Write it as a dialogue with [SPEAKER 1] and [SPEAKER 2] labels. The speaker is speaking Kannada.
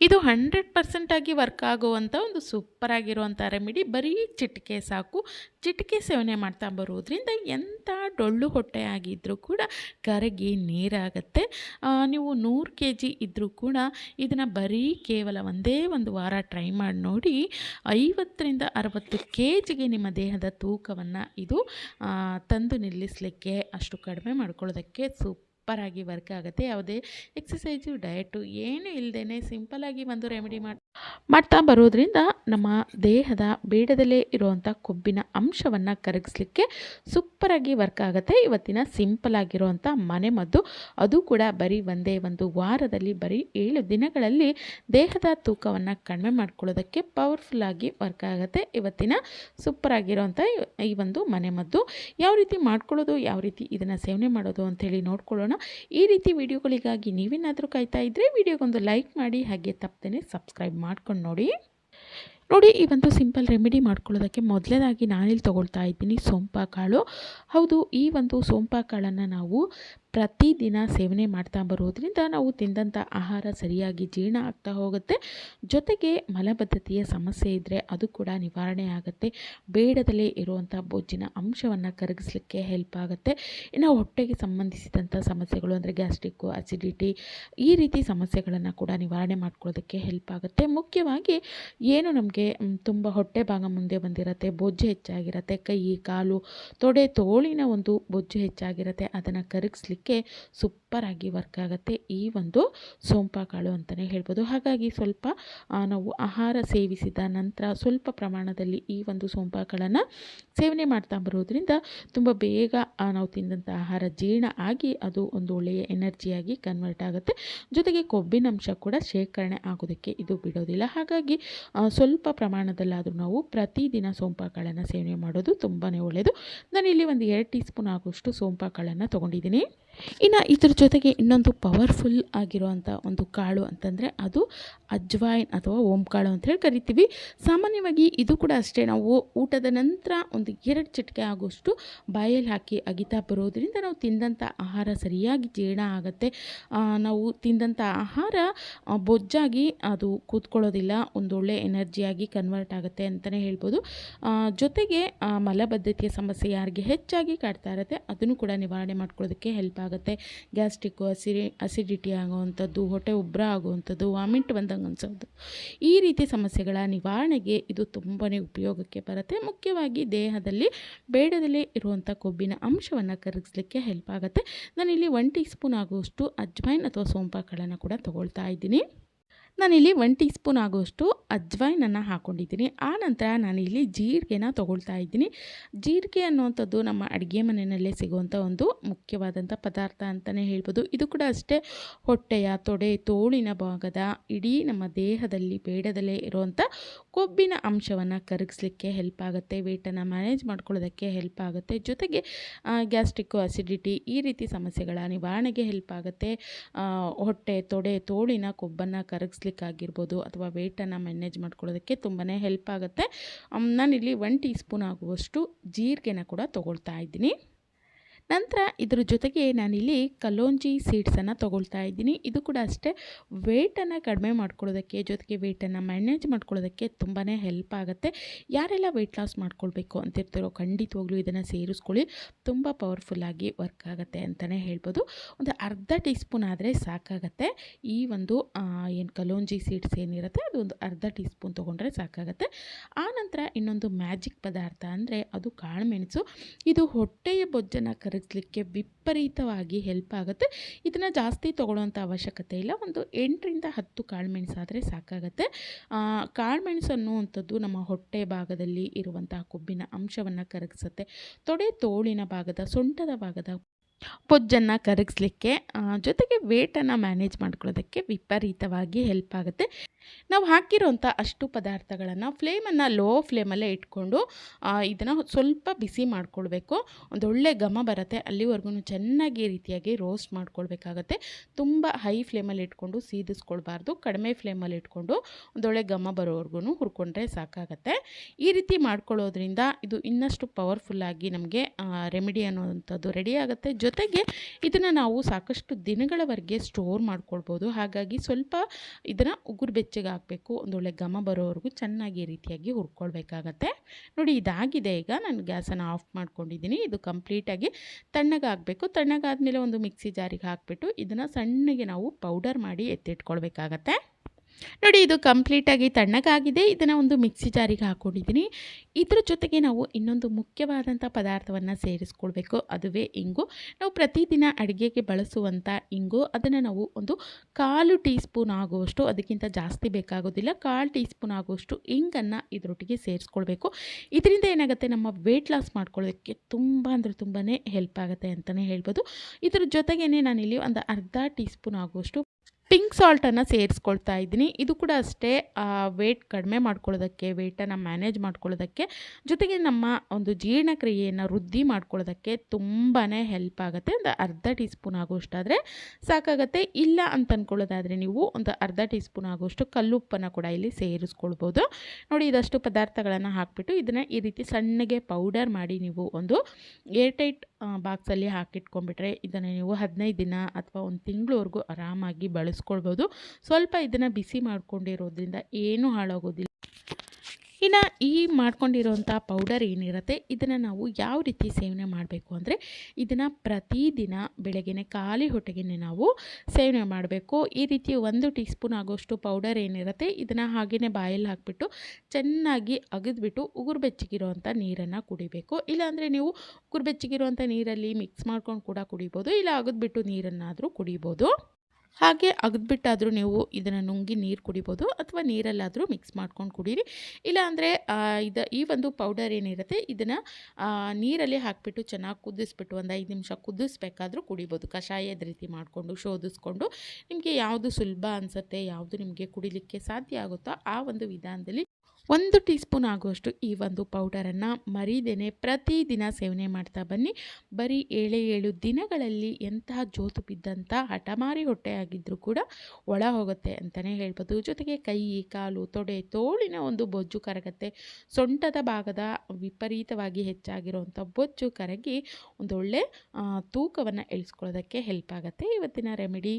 [SPEAKER 1] ಇದು ಹಂಡ್ರೆಡ್ ಪರ್ಸೆಂಟಾಗಿ ವರ್ಕ್ ಆಗುವಂಥ ಒಂದು ಸೂಪರ್ ಆಗಿರುವಂಥ ರೆಮಿಡಿ ಬರೀ ಚಿಟಿಕೆ ಸಾಕು. ಚಿಟಿಕೆ ಸೇವನೆ ಮಾಡ್ತಾ ಬರೋದ್ರಿಂದ ಎಂಥ ಡೊಳ್ಳು ಹೊಟ್ಟೆ ಆಗಿದ್ದರೂ ಕೂಡ ಕರಗಿ ನೀರಾಗತ್ತೆ ನೀವು ನೂರು ಕೆ ಜಿ ಇದ್ದರೂ ಕೂಡ ಇದನ್ನು ಬರೀ ಕೇವಲ ಒಂದೇ ಒಂದು ವಾರ ಟ್ರೈ ಮಾಡಿ ನೋಡಿ ಐವತ್ತರಿಂದ ಅರವತ್ತು ಕೆ ಜಿಗೆ ನಿಮ್ಮ ದೇಹದ ತೂಕವನ್ನು ಇದು ತಂದು ನಿಲ್ಲಿಸಲಿಕ್ಕೆ ಅಷ್ಟು ಕಡಿಮೆ ಮಾಡ್ಕೊಳ್ಳೋದಕ್ಕೆ ಸೂಪರಾಗಿ ವರ್ಕ್ ಆಗುತ್ತೆ ಯಾವುದೇ ಎಕ್ಸಸೈಸು ಡಯಟು ಏನೂ ಇಲ್ಲದೇ ಸಿಂಪಲಾಗಿ ಒಂದು ರೆಮಿಡಿ ಮಾಡಿ ಮಾಡ್ತಾ ಬರೋದ್ರಿಂದ ನಮ್ಮ ದೇಹದ ಬೇಡದಲ್ಲೇ ಇರುವಂಥ ಕೊಬ್ಬಿನ ಅಂಶವನ್ನು ಕರಗಿಸ್ಲಿಕ್ಕೆ ಸೂಪರಾಗಿ ವರ್ಕ್ ಆಗುತ್ತೆ. ಇವತ್ತಿನ ಸಿಂಪಲ್ ಆಗಿರುವಂಥ ಮನೆಮದ್ದು ಅದು ಕೂಡ ಬರೀ ಒಂದೇ ಒಂದು ವಾರದಲ್ಲಿ, ಬರೀ ಏಳು ದಿನಗಳಲ್ಲಿ ದೇಹದ ತೂಕವನ್ನು ಕಡಿಮೆ ಮಾಡ್ಕೊಳ್ಳೋದಕ್ಕೆ ಪವರ್ಫುಲ್ಲಾಗಿ ವರ್ಕ್ ಆಗುತ್ತೆ. ಇವತ್ತಿನ ಸೂಪರ್ ಆಗಿರೋವಂಥ ಈ ಒಂದು ಮನೆಮದ್ದು ಯಾವ ರೀತಿ ಮಾಡ್ಕೊಳ್ಳೋದು, ಯಾವ ರೀತಿ ಇದನ್ನು ಸೇವನೆ ಮಾಡೋದು ಅಂಥೇಳಿ ನೋಡ್ಕೊಳ್ಳೋಣ. ಈ ರೀತಿ ವಿಡಿಯೋಗಳಿಗಾಗಿ ನೀವೇನಾದರೂ ಕಾಯ್ತಾ ಇದ್ದರೆ ವಿಡಿಯೋಗೊಂದು ಲೈಕ್ ಮಾಡಿ, ಹಾಗೆ ತಪ್ಪದೇ ಸಬ್ಸ್ಕ್ರೈಬ್ ಮಾಡ್ಕೊಂಡು ನೋಡಿ. ನೋಡಿ ಈ ಒಂದು ಸಿಂಪಲ್ ರೆಮಿಡಿ ಮಾಡ್ಕೊಳ್ಳೋದಕ್ಕೆ ಮೊದಲನೇದಾಗಿ ನಾನಿಲ್ಲಿ ತೊಗೊಳ್ತಾ ಇದ್ದೀನಿ ಸೋಂಪಾ ಕಾಳು ಹೌದು, ಈ ಒಂದು ಸೋಂಪ ಕಾಳನ್ನು ನಾವು ಪ್ರತಿದಿನ ಸೇವನೆ ಮಾಡ್ತಾ ಬರೋದ್ರಿಂದ ನಾವು ತಿಂದಂಥ ಆಹಾರ ಸರಿಯಾಗಿ ಜೀರ್ಣ ಆಗ್ತಾ ಹೋಗುತ್ತೆ. ಜೊತೆಗೆ ಮಲಬದ್ಧತೆಯ ಸಮಸ್ಯೆ ಇದ್ದರೆ ಅದು ಕೂಡ ನಿವಾರಣೆ ಆಗುತ್ತೆ. ಬೇಡದಲ್ಲೇ ಇರುವಂಥ ಬೊಜ್ಜಿನ ಅಂಶವನ್ನು ಕರಗಿಸ್ಲಿಕ್ಕೆ ಹೆಲ್ಪ್ ಆಗುತ್ತೆ. ಇನ್ನು ಹೊಟ್ಟೆಗೆ ಸಂಬಂಧಿಸಿದಂಥ ಸಮಸ್ಯೆಗಳು ಅಂದರೆ ಗ್ಯಾಸ್ಟ್ರಿಕ್ಕು ಅಸಿಡಿಟಿ ಈ ರೀತಿ ಸಮಸ್ಯೆಗಳನ್ನು ಕೂಡ ನಿವಾರಣೆ ಮಾಡ್ಕೊಳ್ಳೋದಕ್ಕೆ ಹೆಲ್ಪ್ ಆಗುತ್ತೆ. ಮುಖ್ಯವಾಗಿ ಏನು ನಮಗೆ ತುಂಬ ಹೊಟ್ಟೆ ಭಾಗ ಮುಂದೆ ಬಂದಿರತ್ತೆ ಬೊಜ್ಜು ಹೆಚ್ಚಾಗಿರುತ್ತೆ, ಕೈ, ಕಾಲು, ತೊಡೆ, ತೋಳಿನ ಒಂದು ಬೊಜ್ಜು ಹೆಚ್ಚಾಗಿರುತ್ತೆ, ಅದನ್ನು ಕರಗಿಸ್ಲಿಕ್ಕೆ ಸೂಪರಾಗಿ ವರ್ಕ್ ಆಗುತ್ತೆ ಈ ಒಂದು ಸೋಂಪಾಕಾಳು ಅಂತಲೇ ಹೇಳ್ಬೋದು. ಹಾಗಾಗಿ ಸ್ವಲ್ಪ ನಾವು ಆಹಾರ ಸೇವಿಸಿದ ನಂತರ ಸ್ವಲ್ಪ ಪ್ರಮಾಣದಲ್ಲಿ ಈ ಒಂದು ಸೋಂಪಾಕಾಳನ್ನು ಸೇವನೆ ಮಾಡ್ತಾ ಬರೋದ್ರಿಂದ ತುಂಬ ಬೇಗ ನಾವು ತಿಂದಂಥ ಆಹಾರ ಜೀರ್ಣ ಆಗಿ ಅದು ಒಂದು ಒಳ್ಳೆಯ ಎನರ್ಜಿಯಾಗಿ ಕನ್ವರ್ಟ್ ಆಗುತ್ತೆ. ಜೊತೆಗೆ ಕೊಬ್ಬಿನಂಶ ಕೂಡ ಶೇಖರಣೆ ಆಗೋದಕ್ಕೆ ಇದು ಬಿಡೋದಿಲ್ಲ. ಹಾಗಾಗಿ ಸ್ವಲ್ಪ ಪ್ರಮಾಣದಲ್ಲಾದರೂ ನಾವು ಪ್ರತಿದಿನ ಸೋಂಪಾಕಾಳನ್ನು ಸೇವನೆ ಮಾಡೋದು ತುಂಬಾ ಒಳ್ಳೆಯದು ನಾನಿಲ್ಲಿ ಒಂದು ಎರಡು ಟೀ ಸ್ಪೂನ್ ಆಗುವಷ್ಟು ಸೋಂಪಾಕಾಳನ್ನು ತೊಗೊಂಡಿದ್ದೀನಿ. ಇನ್ನು ಇದ್ರ ಜೊತೆಗೆ ಇನ್ನೊಂದು ಪವರ್ಫುಲ್ ಆಗಿರುವಂಥ ಒಂದು ಕಾಳು ಅಂತಂದರೆ ಅದು ಅಜ್ವಾಯಿನ್ ಅಥವಾ ಓಂಕಾಳು ಅಂತ ಹೇಳಿ ಕರಿತೀವಿ. ಸಾಮಾನ್ಯವಾಗಿ ಇದು ಕೂಡ ಅಷ್ಟೇ, ನಾವು ಊಟದ ನಂತರ ಒಂದು ಎರಡು ಚಿಟಿಕೆ ಆಗುವಷ್ಟು ಬಾಯಲ್ಲಿ ಹಾಕಿ ಅಗಿತಾ ಬರೋದ್ರಿಂದ ನಾವು ತಿಂದಂಥ ಆಹಾರ ಸರಿಯಾಗಿ ಜೀರ್ಣ ಆಗುತ್ತೆ. ನಾವು ತಿಂದಂಥ ಆಹಾರ ಬೊಜ್ಜಾಗಿ ಅದು ಕೂತ್ಕೊಳ್ಳೋದಿಲ್ಲ ಒಂದೊಳ್ಳೆ ಎನರ್ಜಿಯಾಗಿ ಕನ್ವರ್ಟ್ ಆಗುತ್ತೆ ಅಂತಲೇ ಹೇಳ್ಬೋದು. ಜೊತೆಗೆ ಮಲಬದ್ಧತೆಯ ಸಮಸ್ಯೆ ಯಾರಿಗೆ ಹೆಚ್ಚಾಗಿ ಕಾಡ್ತಾ ಇರುತ್ತೆ, ಅದನ್ನು ಕೂಡ ನಿವಾರಣೆ ಮಾಡ್ಕೊಳ್ಳೋದಕ್ಕೆ ಹೆಲ್ಪ್ ಆಗುತ್ತೆ. ಗ್ಯಾಸ್ಟ್ರಿಕ್ಕು ಅಸಿಡಿ ಅಸಿಡಿಟಿ ಆಗುವಂಥದ್ದು, ಹೊಟ್ಟೆ ಉಬ್ಬರ ಆಗುವಂಥದ್ದು ವಾಮಿಟ್ ಬಂದಂಗೆ ಅನ್ಸೋದು. ಈ ರೀತಿ ಸಮಸ್ಯೆಗಳ ನಿವಾರಣೆಗೆ ಇದು ತುಂಬಾ ಉಪಯೋಗಕ್ಕೆ ಬರುತ್ತೆ. ಮುಖ್ಯವಾಗಿ ದೇಹದಲ್ಲಿ ಬೇಡದಲ್ಲೇ ಇರುವಂಥ ಕೊಬ್ಬಿನ ಅಂಶವನ್ನು ಕರಗಿಸ್ಲಿಕ್ಕೆ ಹೆಲ್ಪ್ ಆಗುತ್ತೆ. ನಾನಿಲ್ಲಿ ಒನ್ ಟೀ ಸ್ಪೂನ್ ಆಗುವಷ್ಟು ಅಜ್ವೈನ್ ಅಥವಾ ಸೋಂಪಾಕಳನ್ನು ಕೂಡ ತಗೊಳ್ತಾ ಇದ್ದೀನಿ. ನಾನಿಲ್ಲಿ ಒನ್ ಟೀ ಸ್ಪೂನ್ ಆಗುವಷ್ಟು ಅಜ್ವೈನನ್ನು ಹಾಕ್ಕೊಂಡಿದ್ದೀನಿ ಆ ನಂತರ ನಾನಿಲ್ಲಿ ಜೀರಿಗೆನ ತೊಗೊಳ್ತಾ ಇದ್ದೀನಿ. ಜೀರಿಗೆ ಅನ್ನುವಂಥದ್ದು ನಮ್ಮ ಅಡುಗೆ ಮನೆಯಲ್ಲೇ ಸಿಗುವಂಥ ಒಂದು ಮುಖ್ಯವಾದಂಥ ಪದಾರ್ಥ ಅಂತಲೇ ಹೇಳ್ಬೋದು. ಇದು ಕೂಡ ಅಷ್ಟೇ ಹೊಟ್ಟೆಯ ತೊಡೆ, ತೋಳಿನ ಭಾಗದ ಇಡೀ ನಮ್ಮ ದೇಹದಲ್ಲಿ ಬೇಡದಲ್ಲೇ ಇರುವಂಥ ಕೊಬ್ಬಿನ ಅಂಶವನ್ನು ಕರಗಿಸ್ಲಿಕ್ಕೆ ಹೆಲ್ಪ್ ಆಗುತ್ತೆ. ವೇಟನ್ನು ಮ್ಯಾನೇಜ್ ಮಾಡ್ಕೊಳ್ಳೋದಕ್ಕೆ ಹೆಲ್ಪ್ ಆಗುತ್ತೆ. ಜೊತೆಗೆ ಗ್ಯಾಸ್ಟ್ರಿಕ್ಕು ಅಸಿಡಿಟಿ ಈ ರೀತಿ ಸಮಸ್ಯೆಗಳ ನಿವಾರಣೆಗೆ ಹೆಲ್ಪ್ ಆಗುತ್ತೆ. ಹೊಟ್ಟೆ, ತೊಡೆ, ತೋಳಿನ ಕೊಬ್ಬನ್ನು ಕರಗಿಸ್ಲಿಕ್ಕಾಗಿರ್ಬೋದು ಅಥವಾ ವೆಯ್ಟನ್ನು ಮ್ಯಾನೇಜ್ ಮಾಡ್ಕೊಳ್ಳೋದಕ್ಕೆ ತುಂಬಾ ಹೆಲ್ಪ್ ಆಗುತ್ತೆ. ನಾನಿಲ್ಲಿ ಒನ್ ಟೀ ಸ್ಪೂನ್ ಆಗುವಷ್ಟು ಜೀರಿಗೆನ ಕೂಡ ತೊಗೊಳ್ತಾ ಇದ್ದೀನಿ. ನಂತರ ಇದ್ರ ಜೊತೆಗೆ ನಾನಿಲ್ಲಿ ಕಲೋಂಜಿ ಸೀಡ್ಸನ್ನು ತೊಗೊಳ್ತಾ ಇದ್ದೀನಿ. ಇದು ಕೂಡ ಅಷ್ಟೇ ವೇಟನ್ನು ಕಡಿಮೆ ಮಾಡ್ಕೊಳ್ಳೋದಕ್ಕೆ, ಜೊತೆಗೆ ವೇಟನ್ನು ಮ್ಯಾನೇಜ್ ಮಾಡ್ಕೊಳ್ಳೋದಕ್ಕೆ ತುಂಬಾ ಹೆಲ್ಪ್ ಆಗುತ್ತೆ. ಯಾರೆಲ್ಲ ವೆಯ್ಟ್ ಲಾಸ್ ಮಾಡ್ಕೊಳ್ಬೇಕು ಅಂತಿರ್ತಾರೋ ಖಂಡಿತವಾಗ್ಲೂ ಇದನ್ನು ಸೇರಿಸ್ಕೊಳ್ಳಿ. ತುಂಬ ಪವರ್ಫುಲ್ಲಾಗಿ ವರ್ಕ್ ಆಗುತ್ತೆ ಅಂತಲೇ ಹೇಳ್ಬೋದು. ಒಂದು ಅರ್ಧ ಟೀ ಸ್ಪೂನ್ ಆದರೆ ಸಾಕಾಗತ್ತೆ. ಈ ಒಂದು ಏನು ಕಲೋಂಜಿ ಸೀಡ್ಸ್ ಏನಿರುತ್ತೆ ಅದು ಒಂದು ಅರ್ಧ ಟೀ ಸ್ಪೂನ್ ತೊಗೊಂಡ್ರೆ ಸಾಕಾಗತ್ತೆ. ಆನಂತರ ನಂತರ ಇನ್ನೊಂದು ಮ್ಯಾಜಿಕ್ ಪದಾರ್ಥ ಅಂದರೆ ಅದು ಕಾಳುಮೆಣಸು ಇದು ಹೊಟ್ಟೆಯ ಬೊಜ್ಜನ್ನು ಕರಗಿಸ್ಲಿಕ್ಕೆ ವಿಪರೀತವಾಗಿ ಹೆಲ್ಪ್ ಆಗುತ್ತೆ. ಇದನ್ನು ಜಾಸ್ತಿ ತೊಗೊಳ್ಳೋಂಥ ಅವಶ್ಯಕತೆ ಇಲ್ಲ. ಒಂದು ಎಂಟರಿಂದ ಹತ್ತು ಕಾಳುಮೆಣಸು ಆದರೆ ಸಾಕಾಗತ್ತೆ. ಕಾಳುಮೆಣಸು ಅನ್ನುವಂಥದ್ದು ನಮ್ಮ ಹೊಟ್ಟೆ ಭಾಗದಲ್ಲಿ ಇರುವಂತಹ ಕೊಬ್ಬಿನ ಅಂಶವನ್ನು ಕರಗಿಸುತ್ತೆ. ತೊಡೆ ತೋಳಿನ ಭಾಗದ, ಸೊಂಟದ ಭಾಗದ ಪೊಜ್ಜನ್ನು ಕರಗಿಸ್ಲಿಕ್ಕೆ ಜೊತೆಗೆ ವೇಟನ್ನು ಮ್ಯಾನೇಜ್ ಮಾಡ್ಕೊಳ್ಳೋದಕ್ಕೆ ವಿಪರೀತವಾಗಿ ಹೆಲ್ಪ್ ಆಗುತ್ತೆ. ನಾವು ಹಾಕಿರೋಂಥ ಅಷ್ಟು ಪದಾರ್ಥಗಳನ್ನು ಫ್ಲೇಮನ್ನು ಲೋ ಫ್ಲೇಮಲ್ಲೇ ಇಟ್ಕೊಂಡು ಇದನ್ನು ಸ್ವಲ್ಪ ಬಿಸಿ ಮಾಡ್ಕೊಳ್ಬೇಕು. ಒಂದೊಳ್ಳೆ ಘಮ ಬರುತ್ತೆ ಅಲ್ಲಿವರೆಗೂ ಚೆನ್ನಾಗಿ ರೀತಿಯಾಗಿ ರೋಸ್ಟ್ ಮಾಡ್ಕೊಳ್ಬೇಕಾಗತ್ತೆ. ತುಂಬ ಹೈ ಫ್ಲೇಮಲ್ಲಿ ಇಟ್ಕೊಂಡು ಸೀದಿಸ್ಕೊಳ್ಬಾರ್ದು, ಕಡಿಮೆ ಫ್ಲೇಮಲ್ಲಿ ಇಟ್ಕೊಂಡು ಒಂದೊಳ್ಳೆ ಘಮ ಬರೋವರೆಗೂ ಹುರ್ಕೊಂಡ್ರೆ ಸಾಕಾಗತ್ತೆ. ಈ ರೀತಿ ಮಾಡ್ಕೊಳ್ಳೋದ್ರಿಂದ ಇದು ಇನ್ನಷ್ಟು ಪವರ್ಫುಲ್ಲಾಗಿ ನಮಗೆ ರೆಮಿಡಿ ಅನ್ನೋವಂಥದ್ದು ರೆಡಿ ಆಗುತ್ತೆ. ಜೊತೆಗೆ ಇದನ್ನು ನಾವು ಸಾಕಷ್ಟು ದಿನಗಳವರೆಗೆ ಸ್ಟೋರ್ ಮಾಡ್ಕೊಳ್ಬೋದು. ಹಾಗಾಗಿ ಸ್ವಲ್ಪ ಇದನ್ನು ಉಗುರು ಬೆಚ್ಚ ಬೆಚ್ಚಗೆ ಹಾಕಬೇಕು ಒಂದೊಳ್ಳೆ ಘಮ ಬರೋವರೆಗೂ ಚೆನ್ನಾಗಿ ರೀತಿಯಾಗಿ ಹುರ್ಕೊಳ್ಬೇಕಾಗತ್ತೆ. ನೋಡಿ, ಇದಾಗಿದೆ ಈಗ. ನಾನು ಗ್ಯಾಸನ್ನು ಆಫ್ ಮಾಡ್ಕೊಂಡಿದ್ದೀನಿ ಇದು ಕಂಪ್ಲೀಟಾಗಿ ತಣ್ಣಗಾಗಬೇಕು. ತಣ್ಣಗಾದ್ಮೇಲೆ ಒಂದು ಮಿಕ್ಸಿ ಜಾರಿಗೆ ಹಾಕಿಬಿಟ್ಟು ಇದನ್ನು ಸಣ್ಣಗೆ ನಾವು ಪೌಡರ್ ಮಾಡಿ ಎತ್ತಿಟ್ಕೊಳ್ಬೇಕಾಗತ್ತೆ. ನೋಡಿ, ಇದು ಕಂಪ್ಲೀಟಾಗಿ ತಣ್ಣಗಾಗಿದೆ. ಇದನ್ನು ಒಂದು ಮಿಕ್ಸಿ ಜಾರಿಗೆ ಹಾಕ್ಕೊಂಡಿದ್ದೀನಿ ಇದ್ರ ಜೊತೆಗೆ ನಾವು ಇನ್ನೊಂದು ಮುಖ್ಯವಾದಂಥ ಪದಾರ್ಥವನ್ನು ಸೇರಿಸ್ಕೊಳ್ಬೇಕು. ಅದುವೇ ಇಂಗು. ನಾವು ಪ್ರತಿದಿನ ಅಡುಗೆಗೆ ಬಳಸುವಂಥ ಇಂಗು. ಅದನ್ನು ನಾವು ಒಂದು ಕಾಲು ಟೀ ಸ್ಪೂನ್ ಆಗುವಷ್ಟು, ಅದಕ್ಕಿಂತ ಜಾಸ್ತಿ ಬೇಕಾಗೋದಿಲ್ಲ, ಕಾಲು ಟೀ ಸ್ಪೂನ್ ಆಗುವಷ್ಟು ಇಂಗನ್ನು ಇದರೊಟ್ಟಿಗೆ ಸೇರಿಸ್ಕೊಳ್ಬೇಕು. ಇದರಿಂದ ಏನಾಗುತ್ತೆ, ನಮ್ಮ ವೆಯ್ಟ್ ಲಾಸ್ ಮಾಡ್ಕೊಳ್ಳೋದಕ್ಕೆ ತುಂಬ ಅಂದರೆ ತುಂಬಾ ಹೆಲ್ಪ್ ಆಗುತ್ತೆ ಅಂತಲೇ ಹೇಳ್ಬೋದು. ಇದ್ರ ಜೊತೆಗೇ ನಾನಿಲ್ಲಿ ಒಂದು ಅರ್ಧ ಟೀ ಸ್ಪೂನ್ ಆಗುವಷ್ಟು ಪಿಂಕ್ ಸಾಲ್ಟನ್ನು ಸೇರಿಸ್ಕೊಳ್ತಾ ಇದ್ದೀನಿ. ಇದು ಕೂಡ ಅಷ್ಟೇ ವೇಟ್ ಕಡಿಮೆ ಮಾಡ್ಕೊಳ್ಳೋದಕ್ಕೆ ವೆಯ್ಟನ್ನು ಮ್ಯಾನೇಜ್ ಮಾಡ್ಕೊಳ್ಳೋದಕ್ಕೆ, ಜೊತೆಗೆ ನಮ್ಮ ಒಂದು ಜೀರ್ಣಕ್ರಿಯೆಯನ್ನು ವೃದ್ಧಿ ಮಾಡ್ಕೊಳ್ಳೋದಕ್ಕೆ ತುಂಬಾ ಹೆಲ್ಪ್ ಆಗುತ್ತೆ. ಒಂದು ಅರ್ಧ ಟೀ ಸ್ಪೂನ್ ಆಗುವಷ್ಟಾದರೆ ಸಾಕಾಗುತ್ತೆ. ಇಲ್ಲ ಅಂತ ಅಂದ್ಕೊಳ್ಳೋದಾದರೆ ನೀವು ಒಂದು ಅರ್ಧ ಟೀ ಸ್ಪೂನ್ ಆಗುವಷ್ಟು ಕಲ್ಲುಪ್ಪನ್ನು ಕೂಡ ಇಲ್ಲಿ ಸೇರಿಸ್ಕೊಳ್ಬೋದು. ನೋಡಿ, ಇದಷ್ಟು ಪದಾರ್ಥಗಳನ್ನು ಹಾಕಿಬಿಟ್ಟು ಇದನ್ನು ಈ ರೀತಿ ಸಣ್ಣಗೆ ಪೌಡರ್ ಮಾಡಿ ನೀವು ಒಂದು ಏರ್ಟೈಟ್ ಬಾಕ್ಸಲ್ಲಿ ಹಾಕಿಟ್ಕೊಂಡ್ಬಿಟ್ರೆ ಇದನ್ನು ನೀವು ಹದಿನೈದು ದಿನ ಅಥವಾ ಒಂದು ತಿಂಗಳವರೆಗೂ ಆರಾಮಾಗಿ ಬಳಸ್ಕೊಳ್ಬೋದು ಸ್ವಲ್ಪ ಇದನ್ನು ಬಿಸಿ ಮಾಡ್ಕೊಂಡಿರೋದ್ರಿಂದ ಏನೂ ಹಾಳಾಗೋದಿಲ್ಲ. ಇನ್ನು ಈ ಮಾಡ್ಕೊಂಡಿರೋಂಥ ಪೌಡರ್ ಏನಿರುತ್ತೆ, ಇದನ್ನು ನಾವು ಯಾವ ರೀತಿ ಸೇವನೆ ಮಾಡಬೇಕು ಅಂದರೆ, ಇದನ್ನು ಪ್ರತಿದಿನ ಬೆಳಗ್ಗೆ ಖಾಲಿ ಹೊಟ್ಟೆಗೆ ನಾವು ಸೇವನೆ ಮಾಡಬೇಕು. ಈ ರೀತಿ ಒಂದು ಟೀ ಸ್ಪೂನ್ ಆಗೋಷ್ಟು ಪೌಡರ್ ಏನಿರುತ್ತೆ, ಇದನ್ನು ಹಾಗೆಯೇ ಬಾಯಲ್ಲಿ ಹಾಕಿಬಿಟ್ಟು ಚೆನ್ನಾಗಿ ಅಗದ್ಬಿಟ್ಟು ಉಗುರು ಬೆಚ್ಚಗಿರುವಂಥ ನೀರನ್ನು ಕುಡಿಬೇಕು. ಇಲ್ಲಾಂದರೆ ನೀವು ಉಗುರು ಬೆಚ್ಚಗಿರುವಂಥ ನೀರಲ್ಲಿ ಮಿಕ್ಸ್ ಮಾಡ್ಕೊಂಡು ಕೂಡ ಕುಡಿಬೋದು, ಇಲ್ಲ ಅಗದ್ಬಿಟ್ಟು ನೀರನ್ನಾದರೂ ಕುಡಿಬೋದು. ಹಾಗೆ ಅಗದ್ಬಿಟ್ಟಾದರೂ ನೀವು ಇದನ್ನು ನುಂಗಿ ನೀರು ಕುಡಿಬೋದು ಅಥವಾ ನೀರಲ್ಲಾದರೂ ಮಿಕ್ಸ್ ಮಾಡ್ಕೊಂಡು ಕುಡೀರಿ. ಇಲ್ಲಾಂದರೆ ಇದು, ಈ ಒಂದು ಪೌಡರ್ ಏನಿರುತ್ತೆ, ಇದನ್ನು ನೀರಲ್ಲಿ ಹಾಕಿಬಿಟ್ಟು ಚೆನ್ನಾಗಿ ಕುದಿಸ್ಬಿಟ್ಟು ಒಂದು ಐದು ನಿಮಿಷ ಕುದಿಸ್ಬೇಕಾದ್ರೂ ಕುಡಿಬೋದು. ಕಷಾಯದ ರೀತಿ ಮಾಡಿಕೊಂಡು, ಶೋಧಿಸ್ಕೊಂಡು ನಿಮಗೆ ಯಾವುದು ಸುಲಭ ಅನಿಸುತ್ತೆ, ಯಾವುದು ನಿಮಗೆ ಕುಡಿಲಿಕ್ಕೆ ಸಾಧ್ಯ ಆಗುತ್ತೋ ಆ ಒಂದು ವಿಧಾನದಲ್ಲಿ ಒಂದು ಟೀ ಸ್ಪೂನ್ ಆಗುವಷ್ಟು ಈ ಒಂದು ಪೌಡರನ್ನು ಮರಿದೇನೆ ಪ್ರತಿದಿನ ಸೇವನೆ ಮಾಡ್ತಾ ಬನ್ನಿ. ಬರೀ ಏಳೆ ಏಳು ದಿನಗಳಲ್ಲಿ ಎಂತಹ ಜೋತು ಬಿದ್ದಂಥ ಹಠಮಾರಿ ಹೊಟ್ಟೆಯಾಗಿದ್ದರೂ ಕೂಡ ಒಳ ಹೋಗುತ್ತೆ ಅಂತಲೇ ಹೇಳ್ಬೋದು. ಜೊತೆಗೆ ಕೈ, ಕಾಲು, ತೊಡೆ, ತೋಳಿನ ಒಂದು ಬೊಜ್ಜು ಕರಗತ್ತೆ. ಸೊಂಟದ ಭಾಗದ ವಿಪರೀತವಾಗಿ ಹೆಚ್ಚಾಗಿರುವಂಥ ಬೊಜ್ಜು ಕರಗಿ ಒಂದೊಳ್ಳೆ ತೂಕವನ್ನು ಇಳಿಸ್ಕೊಳ್ಳೋದಕ್ಕೆ ಹೆಲ್ಪ್ ಆಗುತ್ತೆ. ಇವತ್ತಿನ ರೆಮಿಡಿ